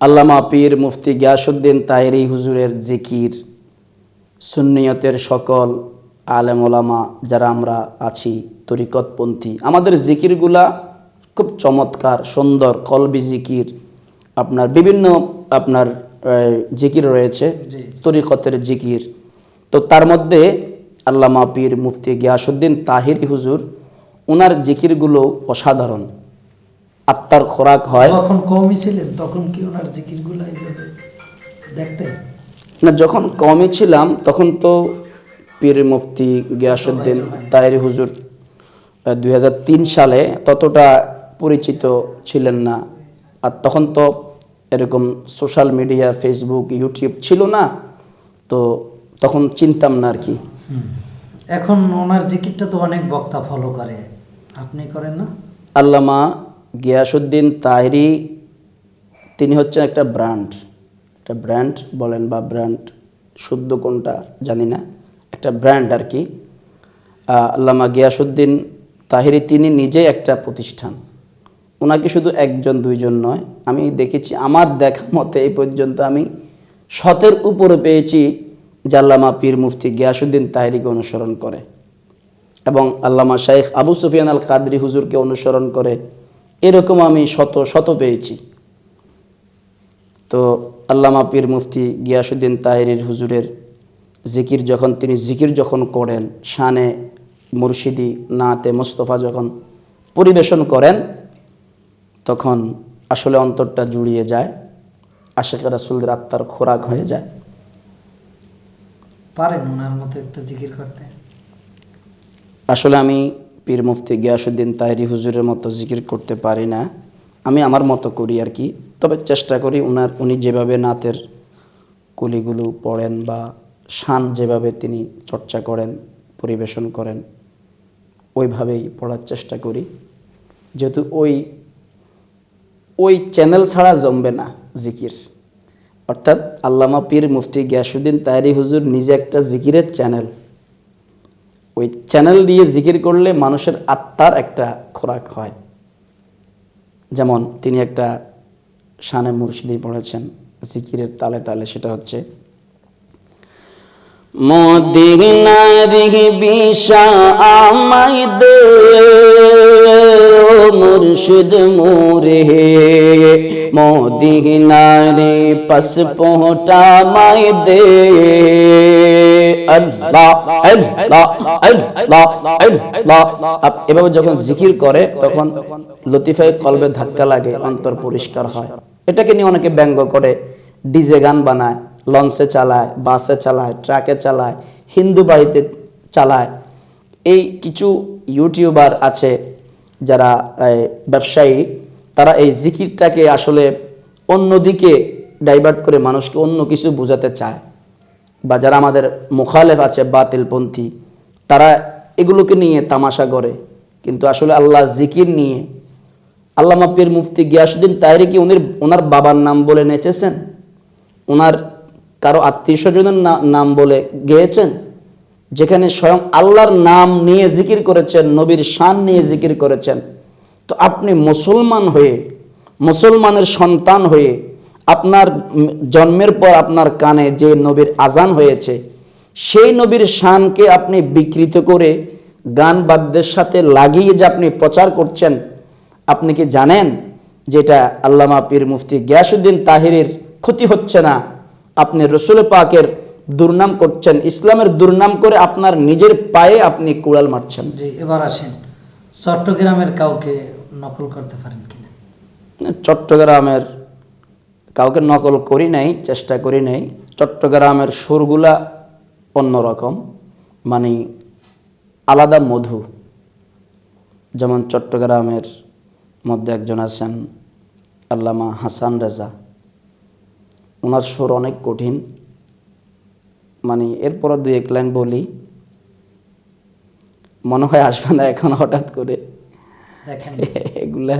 আল্লামা পীর মুফতি গিয়াসুদ্দিন তাহেরি হুজুরের জিকির সুন্নিয়তের সকল আলেম ওলামা যারা আমরা আছি তরিকতপন্থী। আমাদের জিকিরগুলা খুব চমৎকার সুন্দর কলবি জিকির। আপনার বিভিন্ন আপনার জিকির রয়েছে। তরিকতের জিকির। তো তার মধ্যে আল্লামা পীর মুফতি গিয়াসুদ্দিন তাহিরি হুজুর ওনার জিকিরগুলো অসাধারণ। আত্মার খোরাক হয়। যখন কমই ছিলেন তখন কি ওনার জিকিরগুলো এইভাবে দেখতেন? না যখন কমই ছিলাম তখন তো পীর মুফতি গিয়াসুদ্দিন তাহেরি হুজুর দুই হাজার তিন সালে ততটা পরিচিত ছিলেন না। আর তখন তো এরকম সোশ্যাল মিডিয়া ফেসবুক ইউটিউব ছিল না তো তখন চিনতাম না আর কি। এখন ওনার জিকিরটা তো অনেক বক্তা ফলো করে। আপনি করেন না? আল্লামা গিয়াসুদ্দিন তাহেরি, তিনি হচ্ছেন একটা ব্র্যান্ড। একটা ব্র্যান্ড বলেন বা ব্র্যান্ড শুদ্ধ কোনটা জানি না। একটা ব্র্যান্ড আর কি। আল্লামা গিয়াসুদ্দিন তাহেরি তিনি নিজেই একটা প্রতিষ্ঠান। ওনাকে শুধু একজন, দুইজন নয়। আমি দেখেছি, আমার দেখা মতে এই পর্যন্ত আমি শতের উপরে পেয়েছি যে আল্লামা পীর মুফতি গিয়াসুদ্দিন তাহেরিকে অনুসরণ করে। এবং আল্লামা শাইখ আবু সুফিয়ান আল কাদরি হুজুরকে অনুসরণ করে এরকম আমি শত শত পেয়েছি। তো আল্লামা পীর মুফতি গিয়াসুদ্দিন তাহিরির হুজুরের জিকির যখন তিনি জিকির যখন করেন শানে মুর্শিদি নাতে মোস্তফা যখন পরিবেশন করেন তখন আসলে অন্তরটা জুড়িয়ে যায় আশেখ রাসুলদের আত্মার খোরাক হয়ে যায়। পারেন ওনার মতো একটা জিকির করতে। আসলে আমি পীর মুফতি গিয়াসুদ্দিন তাহেরি হুজুরের মতো জিকির করতে পারি না। আমি আমার মতো করি আর কি। তবে চেষ্টা করি উনার, উনি যেভাবে নাতের কুলিগুলো পড়েন বা শান যেভাবে তিনি চর্চা করেন, পরিবেশন করেন, ওইভাবেই পড়ার চেষ্টা করি। যেহেতু ওই ওই চ্যানেল ছাড়া জমবে না জিকির। অর্থাৎ আল্লামা পীর মুফতি গিয়াসুদ্দিন তাহেরি হুজুর নিজে একটা জিকিরের চ্যানেল। ওই চ্যানেল দিয়ে জিকির করলে মানুষের আত্মার একটা খোরাক হয়। যেমন তিনি একটা শানে মুর্শিদি পড়েছেন, জিকিরের তালে তালে, সেটা হচ্ছে মদিনারি বিষা আমায় দে মুর্শিদ মোরে মদিনারি পাসপোর্টা মাই দে। এভাবে যখন জিকির করে, তখন লতিফায় কলবে ধাক্কা লাগে, অন্তর পরিষ্কার হয়। এটাকে নিয়ে অনেকে ব্যঙ্গ করে। ডিজে গান বানায়, লঞ্চে চালায়, বাসে চালায়, ট্রাকে চালায়, হিন্দু বাড়িতে চালায়। এই কিছু ইউটিউবার আছে যারা ব্যবসায়ী, তারা এই জিকিরটাকে আসলে অন্যদিকে ডাইভার্ট করে মানুষকে অন্য কিছু বোঝাতে চায়। বা যারা আমাদের মুখালেফ আছে, বাতিলপন্থী, তারা এগুলোকে নিয়ে তামাশা করে। কিন্তু আসলে আল্লাহ জিকির নিয়ে আল্লামা পীর মুফতি গিয়াসুদ্দিন তাইরে কি উনি ওনার বাবার নাম বলে নেচেছেন? ওনার কারও আত্মীয় স্বজনের নাম বলে গেয়েছেন? যেখানে স্বয়ং আল্লাহর নাম নিয়ে জিকির করেছেন, নবীর শান নিয়ে জিকির করেছেন। তো আপনি মুসলমান হয়ে, মুসলমানের সন্তান হয়ে, আপনার জন্মের পর আপনার কানে যে নবীর আজান হয়েছে, সেই নবীর শানকে আপনি বিকৃত করে গান বাদ্যের সাথে লাগিয়ে যে আপনি প্রচার করছেন, আপনি কি জানেন যেটা আল্লামা পীর মুফতি গিয়াসুদ্দিন তাহিরের ক্ষতি হচ্ছে না? আপনি রসুল পাকের দুর্নাম করছেন। ইসলামের দুর্নাম করে আপনার নিজের পায়ে আপনি কুড়াল মারছেন। জি এবার আসেন। চট্টগ্রামের কাউকে নকল করতে পারেন কিনা? চট্টগ্রামের কাউকে নকল করি নাই চেষ্টা করি নাই। চট্টগ্রামের সুরগুলা অন্যরকম মানে আলাদা মধু। যেমন চট্টগ্রামের মধ্যে একজন আছেন আল্লামা হাসান রেজা। ওনার সুর অনেক কঠিন মানে এরপর দুই এক লাইন বলি মনে হয় আসবে না এখন হঠাৎ করে। এগুলা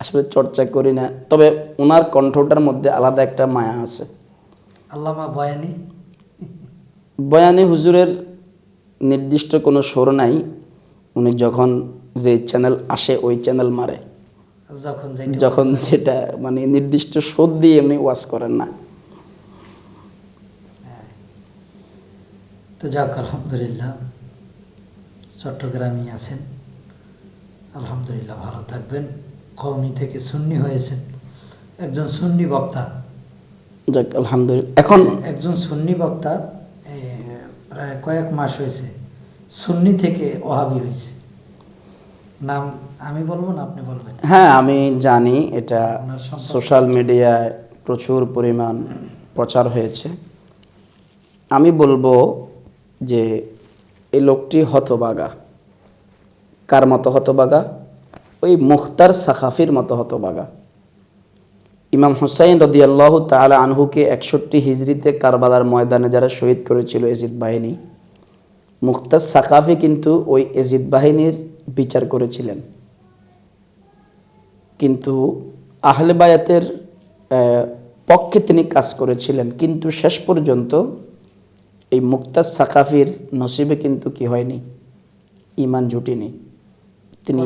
আসলে চর্চা করি না। তবে ওনার কণ্ঠটার মধ্যে আলাদা একটা মায়া আছে। আল্লামা বয়ানি বয়ানে হুজুরের নির্দিষ্ট কোনো সুর নাই। উনি যখন যে চ্যানেল আসে ওই চ্যানেল মারে। যখন যেটা যখন যেটা মানে নির্দিষ্ট শোধ দিয়ে এমনি ওয়াজ করেন না। তো যাক আলহামদুলিল্লাহ। চট্টগ্রামে আছেন। আলহামদুলিল্লাহ ভালো থাকবেন। কওমি থেকে সুন্নি হয়েছেন। একজন সুন্নি বক্তা। যাক আলহামদুলিল্লাহ। এখন একজন সুন্নি বক্তা প্রায় কয়েক মাস হয়েছে সুন্নি থেকে ওহাবি হয়েছে। নাম আমি বলব না আপনি বলবেন? হ্যাঁ আমি জানি এটা আপনার সোশ্যাল মিডিয়ায় প্রচুর পরিমাণ প্রচার হয়েছে। আমি বলব যে এই লোকটি হতবাগা। কার মতো হতবাগা? ওই মুখতার সাখাফির মতো হতবাগা। ইমাম হুসাইন রদিয়াল্লাহ তালা আনহুকে একষট্টি হিজরিতে কারবালার ময়দানে যারা শহীদ করেছিল এজিদ বাহিনী, মুখতার সাকাফি কিন্তু ওই এজিদ বাহিনীর বিচার করেছিলেন। কিন্তু আহলে বায়াতের পক্ষে তিনি কাজ করেছিলেন। কিন্তু শেষ পর্যন্ত এই মুক্তাজ সাকাফির নসিবে কিন্তু কি হয়নি? ইমান জুটিনি। তিনি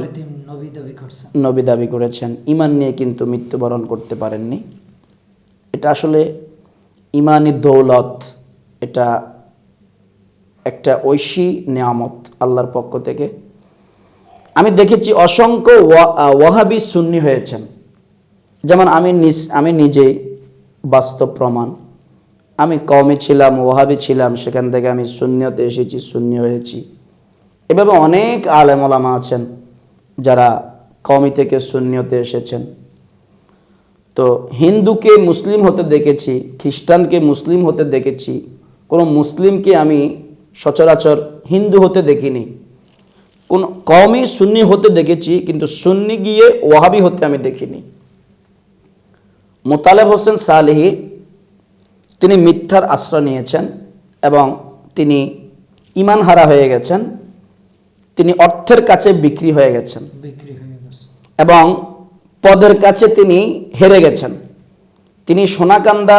নবী দাবি করছেন। ইমান নিয়ে কিন্তু মৃত্যুবরণ করতে পারেননি। এটা আসলে ইমানি দৌলত এটা একটা ঐশী নিয়ামত আল্লাহর পক্ষ থেকে। আমি দেখেছি অসংখ্য ওয়াহাবি সুন্নি হয়েছেন। যেমন আমি আমি নিজেই বাস্তব প্রমাণ। আমি কমে ছিলাম, ওয়াহাবি ছিলাম, সেখান থেকে আমি শূন্যতে এসেছি শূন্য হয়েছি। এভাবে অনেক আলেম ওলামা আছেন যারা কমি থেকে শূন্যতে এসেছেন। তো হিন্দুকে মুসলিম হতে দেখেছি, খ্রিস্টানকে মুসলিম হতে দেখেছি, কোনো মুসলিমকে আমি সচরাচর হিন্দু হতে দেখিনি। কোন কমই সুন্নি হতে দেখেছি, কিন্তু সুন্নি গিয়ে ওয়াহাবি হতে আমি দেখিনি। মোতালেব হোসেন সালেহি তিনি মিথ্যার আশ্রয় নিয়েছেন এবং তিনি ইমান হারা হয়ে গেছেন। তিনি অর্থের কাছে বিক্রি হয়ে গেছেন। হয়ে এবং পদের কাছে তিনি হেরে গেছেন। তিনি সোনাকান্দা